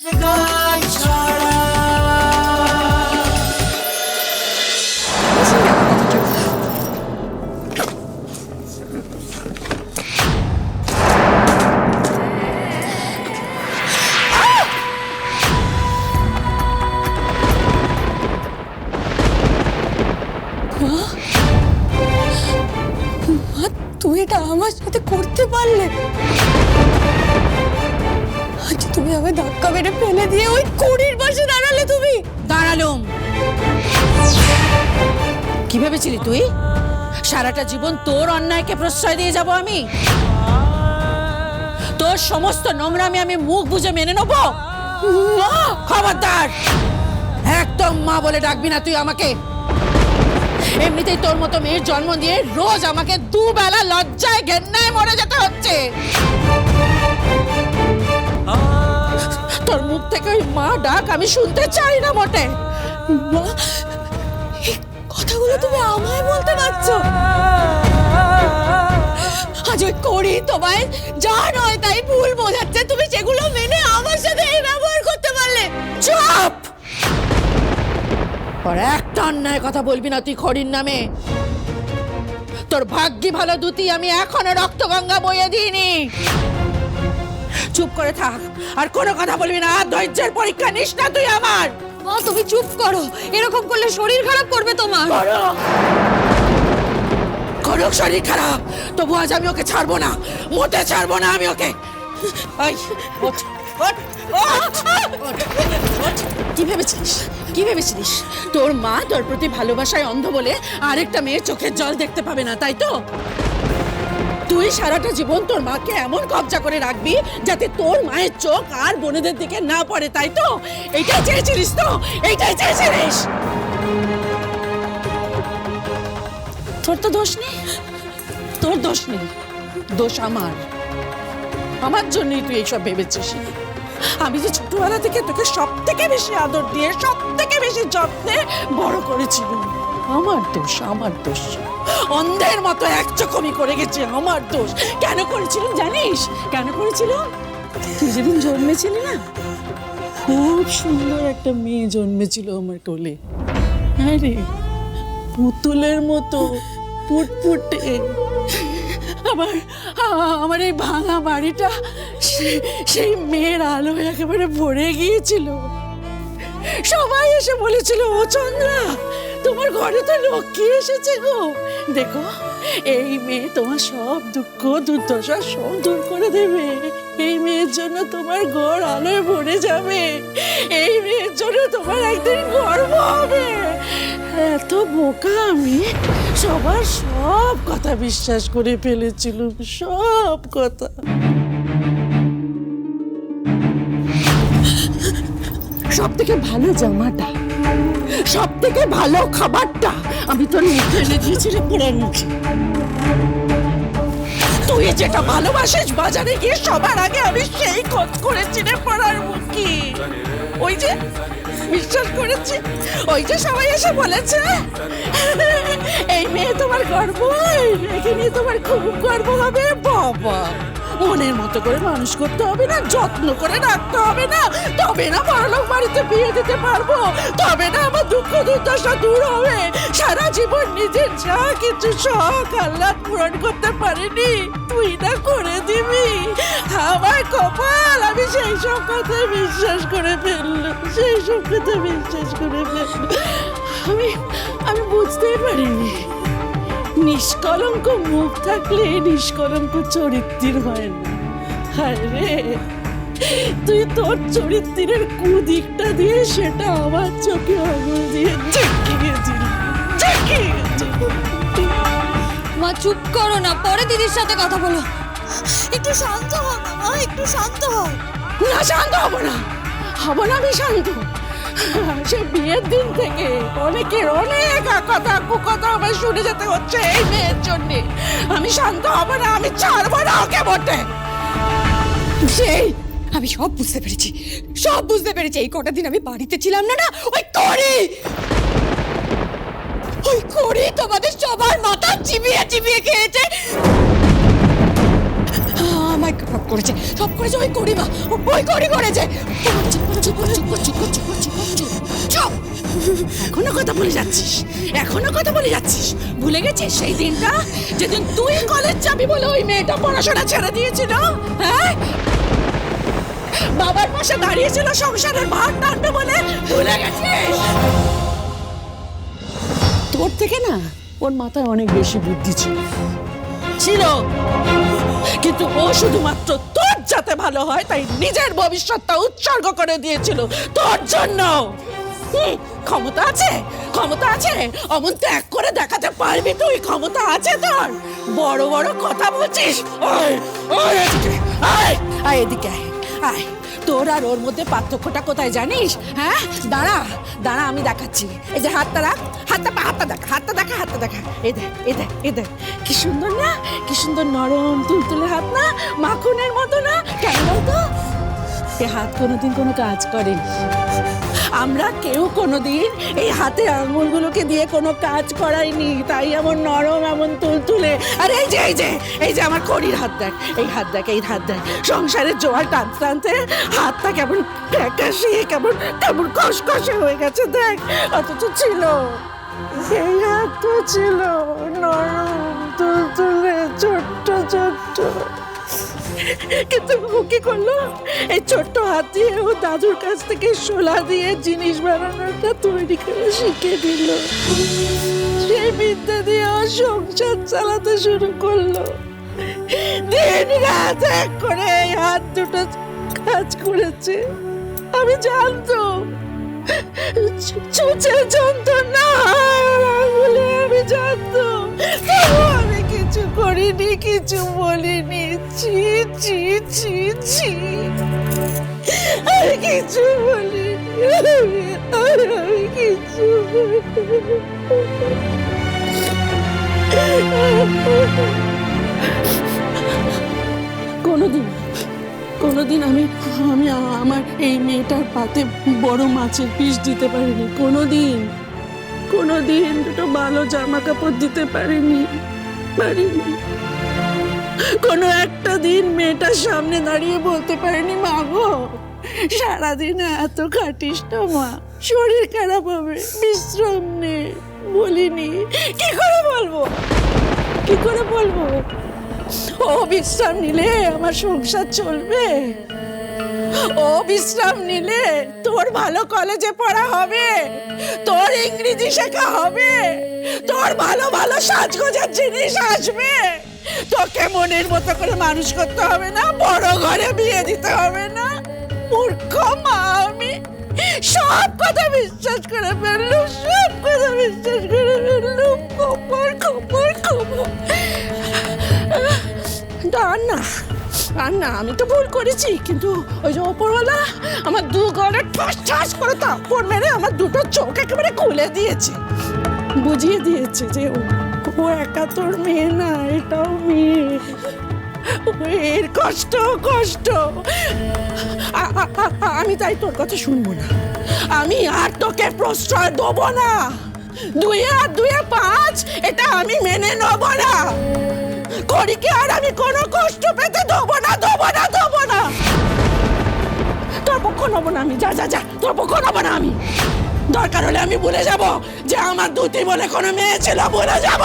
গাই ছাড়া ভেবেছিলি তুই? সারাটা জীবন তোর অন্যায়কে প্রশ্রয় দিয়ে যাব আমি? তোর সমস্ত নোংরামি আমি মুখ বুঝে মেনে নেব? খবরদার! একদম মা বলে ডাকবি না তুই আমাকে। এমনিতেই তোর মতো মেয়ের জন্ম দিয়ে রোজ আমাকে দুবেলা লজ্জায় ঘেন্নায় মরে যেতে হচ্ছে। তোর মুখ থেকে ওই মা ডাক আমি শুনতে চাই না মোটে। কথাগুলো তুমি আমায় বলতে পারছ? আজ ওই করি তোমায়। যা নয় তাই ভুল বোঝাচ্ছে। তুমি সেগুলো মেনে আমার সাথে এই ব্যবহার করতে পারলে। চুপ! আর একটা অন্যায় কথা বলবি না তুই খড়ির নামে। তোর ভাগ্যি ভালো দুতি আমি এখনও রক্তগঙ্গা বইয়ে দিইনি। চুপ করে থাক। আর কোনো কথা বলবি না। ধৈর্যের পরীক্ষা নিস না তুই আমার। মা তুমি চুপ করো। এরকম করলে শরীর খারাপ করবে তোমার। করুক শরীর খারাপ। তবু আজ আমি ওকে ছাড়বো না। মোটে ছাড়বো না আমি ওকে। কি ভেবেছিলিস? কি ভেবেছিলিস? তোর মা তোর প্রতি ভালোবাসায় অন্ধ বলে আরেকটা মেয়ের চোখের জল দেখতে পাবে না তাই তো? তুই সারাটা জীবন তোর মাকে এমন কবজা করে রাখবি যাতে তোর মায়ের চোখ আর বোনেদের দিকে না পড়ে, তাই তো? এইটাই চেয়েছিলিস তো? এইটাই চেয়েছিলিস? তোর তো দোষ নেই। তোর দোষ নেই। দোষ আমার। আমার জন্যই তুই এইসব ভেবেছিস। আমি যে ছোটবেলা থেকে তোকে সব থেকে বেশি আদর দিয়ে সব থেকে বেশি যত্নে বড় করেছিলাম আমার দোষ আমার দোষ। অন্ধের মতো এক চকমি করে গেছে, আমার দোষ। কেন করেছিলাম জানিস? কেন করেছিলাম? তুই যেদিন জন্মেছিলি না, খুব সুন্দর একটা মেয়ে জন্মেছিল আমার কোলে। হ্যাঁ রে, পুতুলের মতো ফুটফুটে আমার আমার এই ভাঙা বাড়িটা সেই মেয়ের আলো একেবারে ভরে গিয়েছিল। সবাই এসে বলেছিল, ও চন্দ্রা তোমার ঘরে তো লক্ষ্মী এসেছে গো। দেখো, এই মেয়ে তোমার সব দুঃখ, দুর্দশা সব দূর করে দেবে। এই মেয়ের জন্য তোমার ঘর আলোয় ভরে যাবে। এই মেয়ের জন্য তোমার একদিন গর্ব হবে। এত বোকা আমি সবার সব কথা বিশ্বাস করে ফেলেছিলাম, সব কথা। সব থেকে ভালো জামাটা সব থেকে ভালো খাবারটা আমি তোর মুখে এনে দিয়েছিলাম পোড়ার মুখে। তুই যেটা ভালোবাসিস বাজারে গিয়ে সবার আগে আমি সেই খোঁজ করেছি রে পড়ার মুখে। ওই যে, বিশ্বাস করেছি? ওই যে সবাই এসে বলেছে, এই মেয়ে তোমার গর্ব মেয়েকে নিয়ে তোমার খুব গর্ব হবে, বাবা। মনের মতো করে মানুষ করতে হবে না, যত্ন করে রাখতে হবে না। তবে না বড়লোক বাড়িতে বিয়ে দিতে পারব, তবে না আমার দুঃখ দুর্দশা দূর হবে। সারা জীবন নিজের যা কিছু শখ আহ্লাদ পূরণ করতে পারিনি, তুই না করে দিবি। আমার কপাল, আমি সেই সব কথায় বিশ্বাস করে ফেললাম সেই সব কথা বিশ্বাস করে ফেললাম আমি আমি বুঝতেই পারিনি। নিষ্কলঙ্ক মুখ থাকলে নিষ্কলঙ্ক চরিত্রের হয় না। হায় রে তুই তোর চরিত্রের কুদিকটা দিয়ে সেটা আমার চোখে আঙুল দিয়ে চেকিয়েছিলি মা চুপ করো না পরে দিদির সাথে কথা বলো। একটু শান্ত হও না মা একটু শান্ত হও না শান্ত হব না হব না আমি শান্ত। সে বিয়ের দিন থেকে অনেকের অনেক কথা কুকথা আমার শুনে যেতে হচ্ছে এই মেয়ের জন্য। আমি শান্ত হব না, আমি ছাড়বো না ওকে বটে। সেই আমি সব বুঝতে পেরেছি, সব বুঝতে পেরেছি। এই কটা দিন আমি বাড়িতে ছিলাম না না, ওই করি! ওই করি তোমাদের সবার মাথা চিবিয়ে চিবিয়ে খেয়েছে। আমায় সব করেছে। সব করেছে ওই করিমা ওই করি করেছে। এখনও কথা বলে যাচ্ছিস। এখনও কথা বলে যাচ্ছিস। ভুলে গেছিস সেই দিনটা? যেদিন তুই কলেজ যাবি বলে ওই মেয়েটা পড়াশোনা ছেড়ে দিয়েছিল? হ্যাঁ? বাবার পাশে দাঁড়িয়েছিল সংসারের ভার টানবে বলে। ভুলে গেছিস? তোর থেকে না, ওর মাথায় অনেক বেশি বুদ্ধি ছিল। ছিল। কিন্তু ও শুধুমাত্র তোর যাতে ভালো হয় তাই নিজের ভবিষ্যৎটা উৎসর্গ করে দিয়েছিল। তোর জন্য। ক্ষমতা আছে ক্ষমতা আছে। অমন ত্যাগ করে দেখাতে পারবি তুই ক্ষমতা আছে তোর। বড় বড় কথা বলছিস। আয় এদিকে, আয় আয় এদিকে আয় আয়। তোর আর ওর মধ্যে পার্থক্যটা কোথায় জানিস? হ্যাঁ? দাঁড়া দাঁড়া, আমি দেখাচ্ছি। এই যে হাতটা রাখ, হাতটা পা- হাতটা দেখা হাতটা দেখা হাতটা দেখা। এ দেখ এ দেখ এ দেখ। কি সুন্দর না? কি সুন্দর নরম তুলতুলে হাত না? মাখনের মতো না? কেন তো এ হাত কোনোদিন কোনো কাজ করেনি। আমরা কেউ কোনোদিন এই হাতে আঙুলগুলোকে দিয়ে কোনো কাজ করাইনি। তাই এমন নরম, এমন তুলতুলে। আর এই যে এই যে এই যে আমার কড়ির হাত দেখ, এই হাত দেখ, এই হাত দেখ। সংসারের জোয়ার টানতে টানতে হাতটা কেমন ফ্যাকাশিয়ে কেমন কেমন কষকষে হয়ে গেছে, দেখ। অথচ ছিল। এই হাত তো ছিল নরম, তুলতুলে, ছোট্ট ছোট্ট। কিন্তু করল। এই ছোট্ট হাত দিয়ে ও দাদুর কাছ থেকে শোলা দিয়ে জিনিস বানানোটা তৈরি করে শিখে দিল। সেই বিদ্যা দিয়ে ও সংসার চালাতে শুরু করল। দিন রাত এক করে এই হাত দুটো কাজ করেছে। আমি জানতাম চুচে যন্ত্রণা, বলে আমি জানতাম আমি কিছু করিনি, কিছু বলিনি। ছি ছি ছি ছি। আমি কিছু বলিনি। আমি- আমি কিছু কোনোদিন কোনোদিন আমি আমি, আমার এই মেয়েটার পাতে বড় মাছের পিস দিতে পারিনি। কোনোদিন কোনোদিন দুটো ভালো জামা কাপড় দিতে পারিনি। পারিনি কোনো একটা দিন মেয়েটার সামনে দাঁড়িয়ে বলতে পারিনি, মা গো, সারাদিন এত খাটিস না, মা। শরীর খারাপ হবে, বিশ্রাম নে। বলিনি। কি করে বলব? কি করে বলব? ও বিশ্রাম নিলে আমার সংসার চলবে? ও বিশ্রাম নিলে তোর ভালো কলেজে পড়া হবে, তোর ইংরেজি শেখা হবে, তোর ভালো ভালো সাজগোজার জিনিস আসবে। তোকে মনের মতো করে মানুষ করতে হবে না, বড় ঘরে বিয়ে দিতে হবে না। মূর্খ মা আমি, সব কথা বিশ্বাস করে ফেললুম, সব কথা বিশ্বাস করে ফেললুম, খবর খবর আর না। আর না, আমি তো ভুল করেছি, কিন্তু ওই যে ওপরওয়ালা আমার দু গলে ঠাস ঠাস করে তাপড় মেরে আমার দুটো চোখ একেবারে খুলে দিয়েছে। বুঝিয়ে দিয়েছে যে ও- একা তোর মেয়ে না, এটাও মেয়ে। এর কষ্ট কষ্ট। আমি তাই তোর কথা শুনব না। আমি আর তোকে প্রশ্রয় দেবো না। দুই আর দুয়ে পাঁচ, এটা আমি মেনে নেব না। করিকে আর আমি কোনো কষ্ট পেতে দেবো না দেবো না দেবো না। তোর পক্ষ নেব না আমি, যা যা যা, তোর পক্ষ নেব না আমি। দরকার হলে আমি ভুলে যাব যে আমার দুটি বলে কোনো মেয়ে ছিল, ভুলে যাব।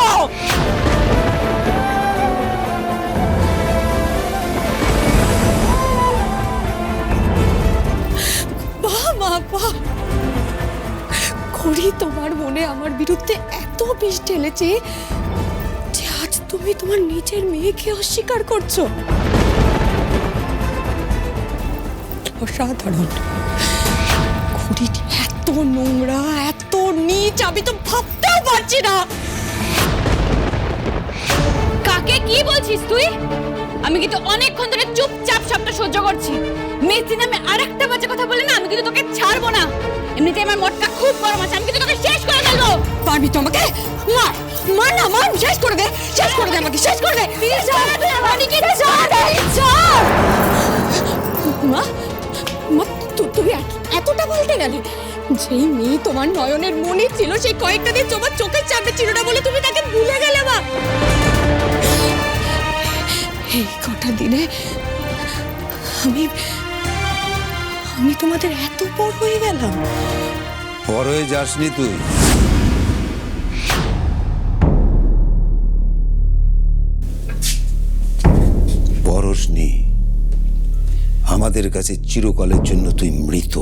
তোমার মনে আমার বিরুদ্ধে এত বিষ ঢেলেছে। তুমি তোমার নিজের মেয়েকে অস্বীকার করছ? অসাধারণ। খুঁড়ি এত নোংরা, এত নিচ, আমি তো ভাবতেও পারছি না। কাকে কি বলছিস তুই? আমি কিন্তু অনেকক্ষণ ধরে চুপচাপ সবটা সহ্য করছি। মেসি নামে আরেকটা বাজে কথা বলে না, আমি কিন্তু তোকে ছাড়বো না। এমনিতে আমার মটকা খুব গরম আছে, আমি কিন্তু তোকে শেষ করে ফেলব। পারবি তো আমাকে মার মার না মার শেষ করে দে শেষ করে দে আমাকে শেষ করে দে। মা মা তু- তুমি এতটা বলতে গেলে যেই মেয়ে তোমার নয়নের মনে ছিল সেই কয়েকটা দিন তোমার চোখের চাপে ছিল না বলে তুমি তাকে ভুলে গেলে মা। এই কটা দিনে আমি আমি তোমাদের এত বড় হয়ে গেলাম। বড় হয়ে যাসনি তুই। আমাদের কাছে চিরকালের জন্য তুই মৃত।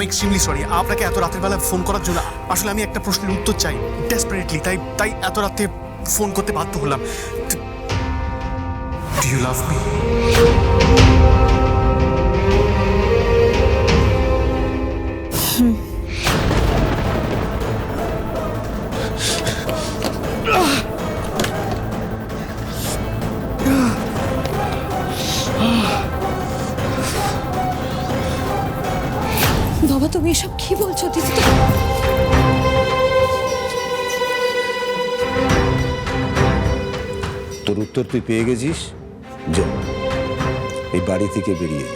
আমি এক্সট্রিমলি সরি আপনাকে এত রাতের বেলা ফোন করার জন্য আসলে আমি একটা প্রশ্নের উত্তর চাই ডেসপারেটলি তাই তাই এত রাতে ফোন করতে বাধ্য হলাম। ডু ইউ লাভ তুমি এসব কি বলছো দিদি? তোর উত্তর তুই পেয়ে গেছিস? যা। এই বাড়ি থেকে বেরিয়ে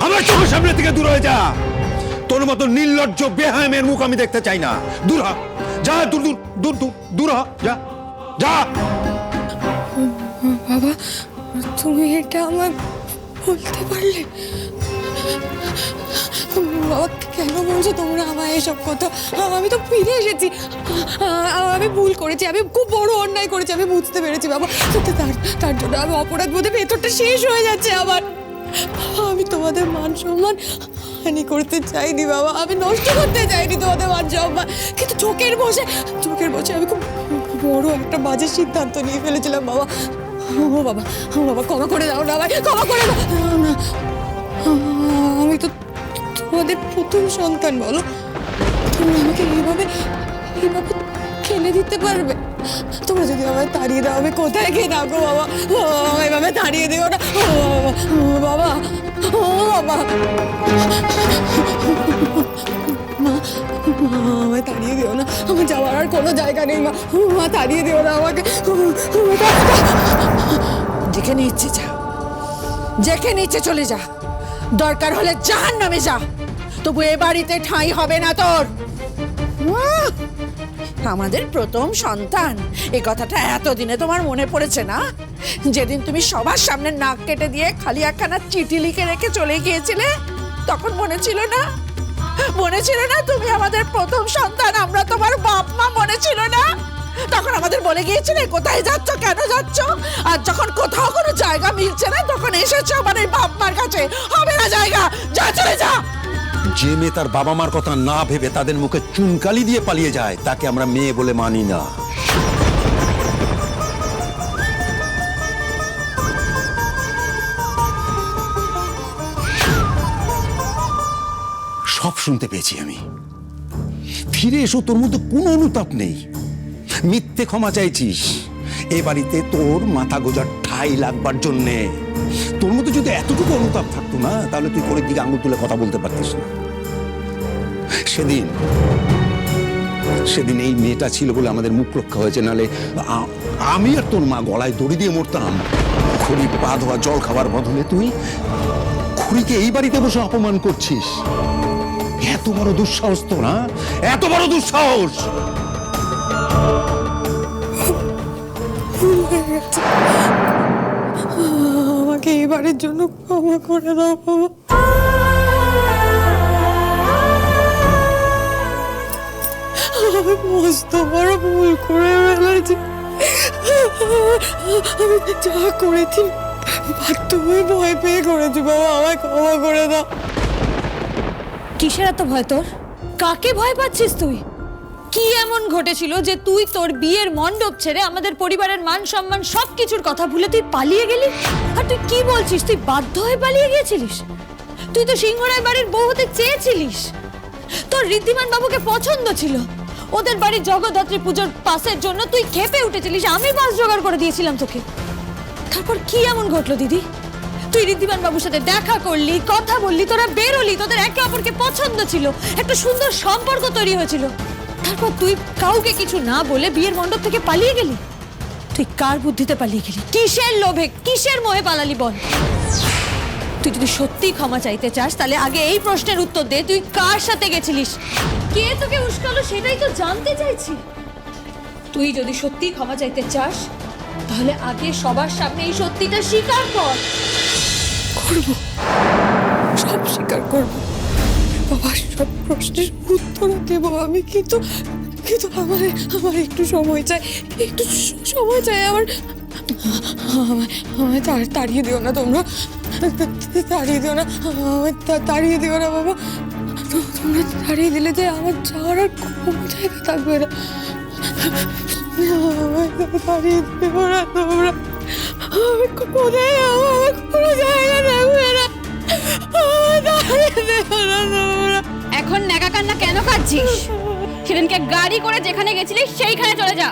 আমার চোখের সামনে থেকে দূর হয়ে যা। তোর মতো নির্লজ্জ বেহামের মুখ আমি দেখতে চাই না। দূর হ। যা দূর দূর দূর দূর দূর হ। যা। যা। বাবা তুমি এটা আমার বলতে পারলে? বাবা কেন বলছো তোমরা আমায় এসব কথা? আমি তো ফিরে এসেছি। আমি ভুল করেছি, আমি খুব বড় অন্যায় করেছি, আমি বুঝতে পেরেছি বাবা। তার তার জন্য আমি অপরাধ বোধে ভেতরটা শেষ হয়ে যাচ্ছে আমার। আমি তোমাদের মান সম্মান হানি করতে চাইনি বাবা। আমি নষ্ট করতে চাইনি তোমাদের মান সম্মান। কিন্তু চোখের বসে চোখের বসে আমি খুব বড় একটা বাজে সিদ্ধান্ত নিয়ে ফেলেছিলাম বাবা। ও বাবা ও বাবা, ক্ষমা করে দাও না আমায়, ক্ষমা করে দাও। না আমি তো তোমাদের প্রথম সন্তান, বলো। তুমি আমাকে এইভাবে এইভাবে খেলে দিতে পারবে? তোমরা যদি আমায় তাড়িয়ে দাও, আমি কোথায় গিয়ে থাকব বাবা? বাবা এভাবে তাড়িয়ে দিও না। বাবা, ও, বাবা। মা আমায় তাড়িয়ে দিও না। আমার যাওয়ার আর কোনো জায়গা নেই, মা। মা, তাড়িয়ে দিও না আমাকে। যেখানে ইচ্ছে যা যেখানে ইচ্ছে চলে যা দরকার হলে জাহান নামে যা তবু এ বাড়িতে ঠাঁই হবে না তোর। আমাদের প্রথম সন্তান। এ কথাটা এতদিনে তোমার মনে পড়েছে না? যেদিন তুমি সবার সামনে নাক কেটে দিয়ে খালি একখানা চিঠি লিখে রেখে চলে গিয়েছিলে, তখন মনে ছিল না? মনে ছিল না তুমি আমাদের প্রথম সন্তান, আমরা তোমার বাপ মা মনে ছিল না? তখন আমাদের বলে গিয়েছিলে, কোথায় যাচ্ছ? কেন যাচ্ছ? আর যখন কোথাও কোনো জায়গা মিলছে না, তখন এসেছ আমার এই বাপ মার কাছে। হবে না জায়গা, যা চলে যা! যে মেয়ে তার বাবা মার কথা না ভেবে তাদের মুখে চুনকালি দিয়ে পালিয়ে যায়, তাকে আমরা মেয়ে বলে মানি না। সব শুনতে পেয়েছি আমি। ফিরে এসো, তোর মধ্যে কোনো অনুতাপ নেই। মিথ্যে ক্ষমা চাইছিস। এ বাড়িতে তোর মাথা গোজার ঠাই লাগবার জন্যে। তোর মধ্যে যদি এতটুকু অনুতাপ থাকতো না, তাহলে তুই পরের দিকে আঙুল তুলে কথা বলতে পারতিস না। সেদিন সেদিন এই মেয়েটা ছিল বলে আমাদের মুখ রক্ষা হয়েছে, নালে আমি আর তোর মা গলায় দড়ি দিয়ে মরতাম। খড়ি পা ধোয়া, জল খাবার বদলে তুই খুড়িকে এই বাড়িতে বসে অপমান করছিস। এত বড় দুঃসাহস তো না এত বড় দুঃসাহস! হয়ে আমাকে এবারের জন্য ক্ষমা করে দাও, বাবা। আমি মস্ত বড় ভুল করে ফেলেছি। আমি যা করেছি বাথরুমে ভয় পেয়ে করেছি, বাবা, আমায় ক্ষমা করে দাও। কিসের এত ভয় তোর? কাকে ভয় পাচ্ছিস তুই? কি এমন ঘটেছিল যে তুই তোর বিয়ের মণ্ডপ ছেড়ে আমাদের পরিবারের মান সম্মান সব কিছুর কথা ভুলে তুই পালিয়ে গেলি? আর তুই কি বলছিস? তুই বাধ্য হয়ে পালিয়ে গিয়েছিলিস? তুই তো সিংহরায় বাড়ির বউ হতে চেয়েছিলিস। তোর ঋদ্ধিমান বাবুকে পছন্দ ছিল। ওদের বাড়ির জগদ্ধাত্রী পুজোর পাসের জন্য তুই খেপে উঠেছিলিস। আমি বাস জোগাড় করে দিয়েছিলাম তোকে। তারপর কি এমন ঘটলো, দিদি? তুই ঋদ্ধিমান বাবুর সাথে দেখা করলি, কথা বললি, তোরা বেরোলি, তোদের একে অপরকে পছন্দ ছিল, একটা সুন্দর সম্পর্ক তৈরি হয়েছিল। তারপর তুই কাউকে কিছু না বলে বিয়ের মণ্ডপ থেকে পালিয়ে গেলি? তুই কার বুদ্ধিতে পালিয়ে গেলি? কিসের লোভে, কিসের মোহে পালালি বল? তুই যদি সত্যি ক্ষমা চাইতে চাস, তাহলে আগে এই প্রশ্নের উত্তর দে, তুই কার সাথে গেছিলিস? কে তোকে উস্কালো সেটাই তো জানতে চাইছি। তুই যদি সত্যি ক্ষমা চাইতে চাস, তাহলে আগে সবার সামনে এই সত্যিটা স্বীকার কর। করব। সব স্বীকার করব। বাবার সব প্রশ্নের উত্তর দেব আমি, কিন্তু কিন্তু আমার আমার একটু সময় চাই। একটু সময় চাই আমার। আমায় তাড়িয়ে দিও না তোমরা। তাড়িয়ে দিও না, আমায় তাড়িয়ে দিও না বাবা। তো- তোমরা তাড়িয়ে দিলে যে আমার যাওয়ার আর কোনো জায়গা থাকবে না। তাড়িয়ে দিও না তোমরা আমি কোথায় যাব? আমার কোনো জায়গা থাকবে না। আমায় তাড়িয়ে দিও না তোমরা। এখন নেকা কান্না কেন কাঁদছিস? সেদিনকে গাড়ি করে যেখানে গেছিলিস সেইখানে চলে যা।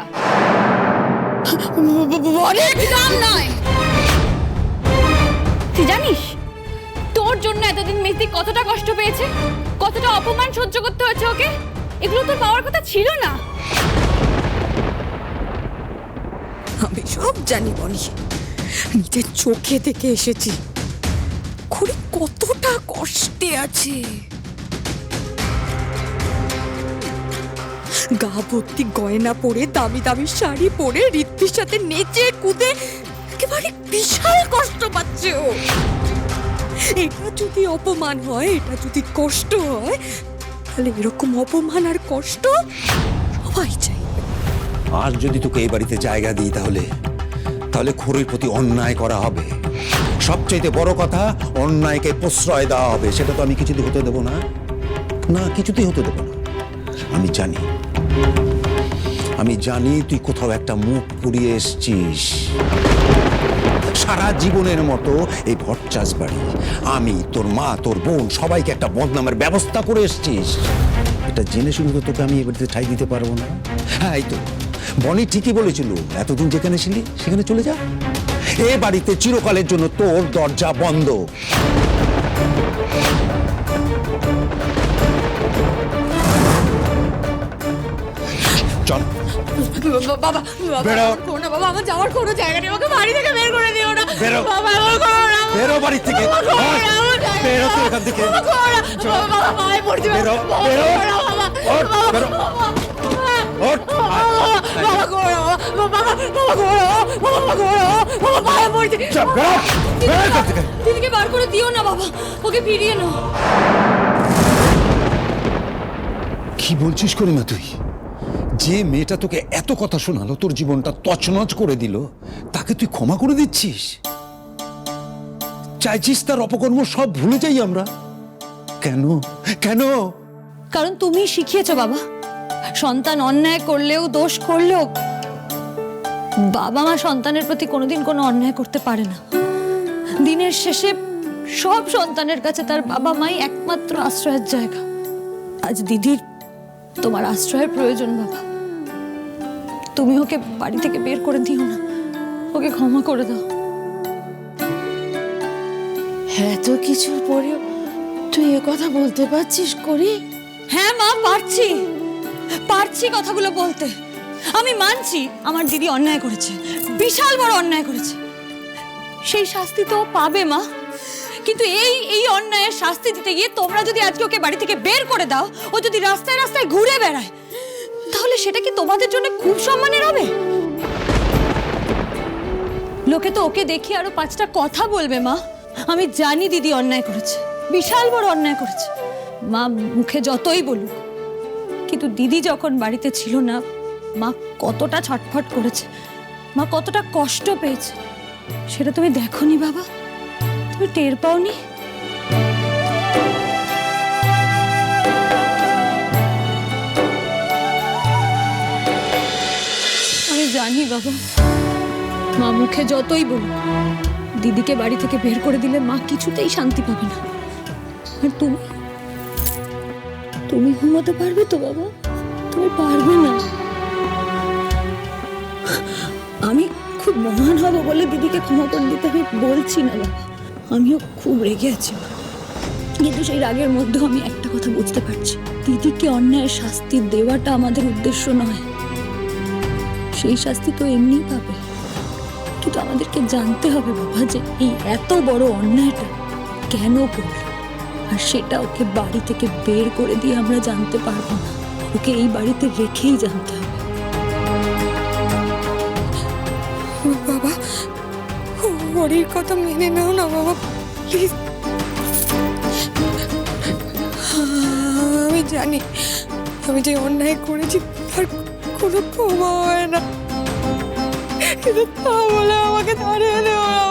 একদম নয়। তুই জানিস তোর জন্য এতদিন মেসি কতটা কষ্ট পেয়েছে? কতটা অপমান সহ্য করতে হয়েছে ওকে? এগুলো তোর পাওয়ার কথা ছিল না? আমি সব জানি বনি নিজের চোখে দেখে এসেছি। খুড়ি কতটা কষ্টে আছে। গা ভর্তি গয়না পরে, দামি দামি শাড়ি পরে, ঋদ্ধির সাথে নেচে, কুদে, একেবারে বিশাল কষ্ট পাচ্ছে ও। এটা যদি অপমান হয়, এটা যদি কষ্ট হয়, তাহলে এরকম অপমান আর কষ্ট সবাই চাই আর যদি তোকে এই বাড়িতে জায়গা দিই তাহলে তাহলে খোরের প্রতি অন্যায় করা হবে। সবচাইতে বড় কথা, অন্যায়কে প্রশ্রয় দেওয়া হবে। সেটা তো আমি কিছুতে হতে দেবো না। না, কিছুতেই হতে দেবো না। আমি জানি। আমি জানি তুই কোথাও একটা মুখ পুড়িয়ে এসছিস। সারা জীবনের মতো এই ভট্টাস বাড়ি। আমি, তোর মা, তোর বোন সবাইকে একটা বদনামের ব্যবস্থা করে এসছিস। এটা জেনে শুনে তো তোকে আমি এ বাড়িতে ঠাই দিতে পারব না। হ্যাঁ এই তো। বনি ঠিকই বলেছিল, এতদিন যেখানে ছিলি, সেখানে চলে যা। এ বাড়িতে চিরকালের জন্য তোর দরজা বন্ধ। বাবা বাবা বেরো। করো না বাবা আমার যাওয়ার কোনো জায়গা নেই আমাকে বাড়ি থেকে বের করে দিও না বেরো। বাবা আমার করো না বেরো বাড়ি থেকে না, বেরো নেই। এখান থেকে বাবা, না। বেরো, বেরো। না, বেরো। না, না, না। দিদিকে বার করে দিও না বাবা ওকে ফিরিয়ে নাও কি বলছিস করে করিমা তুই যে মেয়েটা তোকে এত কথা শোনালো, তোর জীবনটা তছনছ করে দিল, তাকে তুই ক্ষমা করে দিচ্ছিস? চাইছিস তার অপকর্ম সব ভুলে যাই আমরা? কেন? কেন? কারণ তুমি শিখিয়েছো, বাবা। সন্তান অন্যায় করলেও দোষ করলেও বাবা মা সন্তানের প্রতি কোনোদিন কোনো অন্যায় করতে পারে না। দিনের শেষে সব সন্তানের কাছে তার বাবা মাই একমাত্র আশ্রয়ের জায়গা। আজ দিদির তোমার আশ্রয়ের প্রয়োজন, বাবা। তুমি ওকে বাড়ি থেকে বের করে দিও না। ওকে ক্ষমা করে দাও। এত কিছুর পরেও তুই এ কথা বলতে পারছিস করি? হ্যাঁ মা পারছি। পারছি কথাগুলো বলতে। আমি মানছি আমার দিদি অন্যায় করেছে বিশাল বড় অন্যায় করেছে। সেই শাস্তি তো পাবে মা। কিন্তু এই এই অন্যায়ের শাস্তি দিতে গিয়ে তোমরা যদি আজকে ওকে বাড়ি থেকে বের করে দাও ও যদি রাস্তায় রাস্তায় ঘুরে বেড়ায় সেটা কি তোমাদের জন্য খুব সম্মানের হবে? লোকে তো ওকে দেখি আরও পাঁচটা কথা বলবে, মা। আমি জানি দিদি অন্যায় করেছে, বিশাল বড় অন্যায় করেছে। মা মুখে যতই বলুক, কিন্তু দিদি যখন বাড়িতে ছিল না, মা কতটা ছটফট করেছে, মা কতটা কষ্ট পেয়েছে, সেটা তুমি দেখোনি বাবা? তুমি টের পাওনি? জানি বাবা। মা মুখে যতই বলুক, দিদিকে বাড়ি থেকে বের করে দিলে মা কিছুতেই শান্তি পাবে না। আর তুমি? তুমি ঘুমাতে পারবে তো বাবা? তুমি পারবে না। আমি খুব মহান হব বলে দিদিকে ক্ষমা করে দিতে আমি বলছি না বাবা। আমিও খুব রেগে আছি। কিন্তু সেই রাগের মধ্যেও আমি একটা কথা বুঝতে পারছি। দিদিকে অন্যায়ের শাস্তি দেওয়াটা আমাদের উদ্দেশ্য নয়। সেই শাস্তি তো এমনিই পাবে। কিন্তু আমাদেরকে জানতে হবে বাবা যে এই এত বড় অন্যায়টা কেন করল? আর সেটা ওকে বাড়ি থেকে বের করে দিয়ে আমরা জানতে পারব না। ওকে এই বাড়িতে রেখেই জানতে হবে। বাবা হরির কথা মেনে নাও না বাবা, প্লিজ। আমি জানি আমি যে অন্যায় করেছি তার ক্ষমা হয় না। কিন্তু তা বলে আমাকে দাঁড়িয়ে দেবো না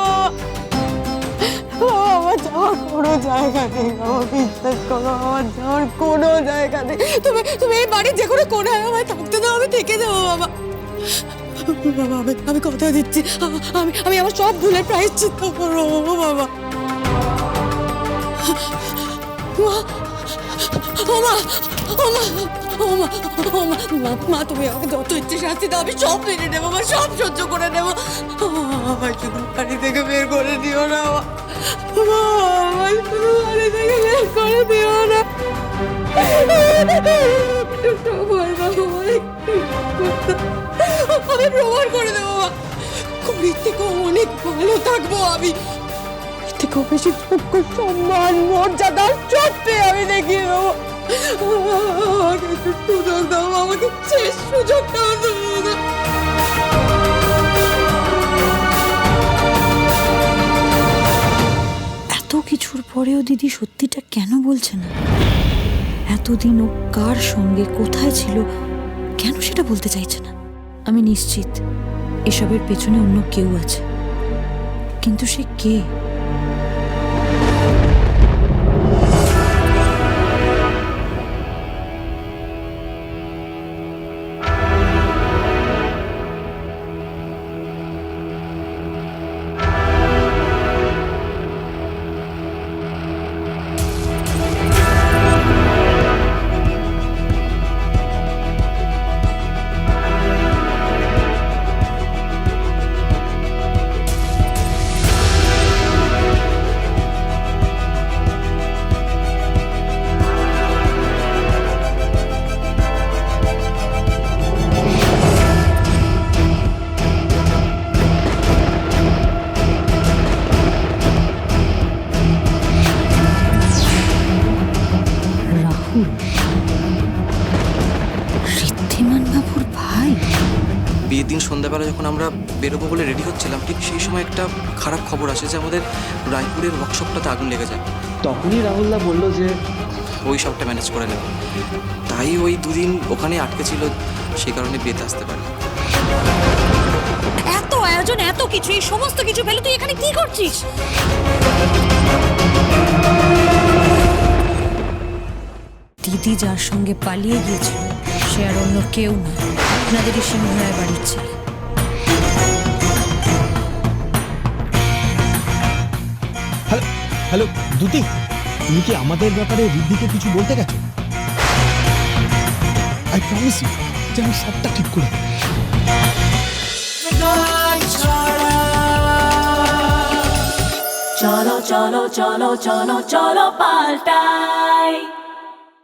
বাবা, আমার যাওয়ার কোনো জায়গা নেই, বাবা, বিশ্বাস করো, আমার যাওয়ার কোনো জায়গা নেই। তুমি তুমি এই বাড়ির যে কোনো কোনায় আমায় থাকতে দাও, আমি থেকে যাব, বাবা। বাবা আমি আমি কথা দিচ্ছি। আমি আমি আমার সব ভুলের প্রায় চিন্তা করব, বাবা। মা ও মা ও মা ও মা মা, তুমি আমাকে যত ইচ্ছে শাস্তি দাও, আমি সব মেনে নেব মা সব সহ্য করে নেব। আমার শুধু বাড়ি থেকে বের করে দিও না মা আমায় শুধু বাড়ি থেকে বের করে দিও না। আমার আমি প্রমাণ করে দেবো মা কুড়ির থেকেও অনেক ভালো থাকব আমি। বেশি যোগ্য সম্মান আমি দেখিয়ে দেবো। আমাকে সুযোগ দাও, আমাকে শেষ এত কিছুর পরেও দিদি সত্যিটা কেন বলছে না? এতদিন ও কার সঙ্গে, কোথায় ছিল, কেন সেটা বলতে চাইছে না? আমি নিশ্চিত এসবের পেছনে অন্য কেউ আছে। কিন্তু সে কে? খবর আসে যে আমাদের রায়পুরের ওয়ার্কশপটাতে আগুন লেগে যায়। তখনই রাহুলদা বলল যে ওই সবটা ম্যানেজ করে নেব। তাই ওই দুদিন ওখানে আটকে ছিল সেই কারণে বিয়েতে আসতে পারি। এত আয়োজন এত কিছু এই সমস্ত কিছু ফেলে তুই এখানে কি করছিস? দিদি যার সঙ্গে পালিয়ে গিয়েছিল সে আর অন্য কেউ না। আপনাদেরই সিংহরায় বাড়ির ছেলে। হ্যালো, দুতি, তুমি কি আমাদের ব্যাপারে রিদ্ধিকে কিছু বলতে গেছো? আই প্রমিস ইউ যে আমি সবটা ঠিক করে চলো চলো চলো চলো চলো paltai